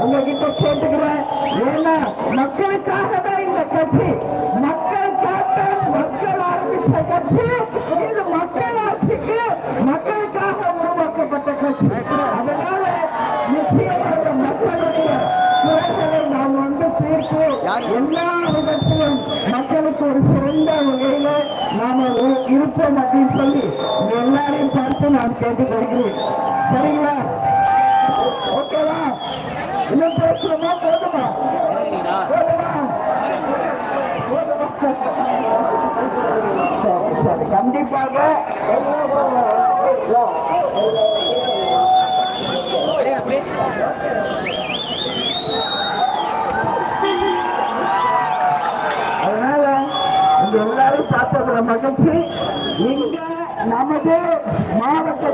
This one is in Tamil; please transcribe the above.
உங்ககிட்ட கேட்டுக்கிறேன் ஏன்னா மக்களுக்காக தான் இந்த கட்சி மக்களுக்காக மக்கள் ஆரம்பித்த கட்சி இது மக்கள் ஆட்சிக்கு மக்களுக்காக உருவாக்கப்பட்ட கட்சி அதனால நிச்சயமாக மக்களுடைய குறைகளை நாம் வந்து தீர்த்து எல்லா விதத்திலும் மக்களுக்கு ஒரு இருப்போம் அப்படின்னு சொல்லி எல்லாரையும் பார்த்து நான் கேட்டுக்கொள்கிறேன். சரிங்களா? ஓகேவா? இன்னும் பேசுறோமா? போதுமா? கண்டிப்பாக அதனால எல்லாரும் பார்த்ததுல மகிழ்ச்சி. இங்க நமது மாவட்ட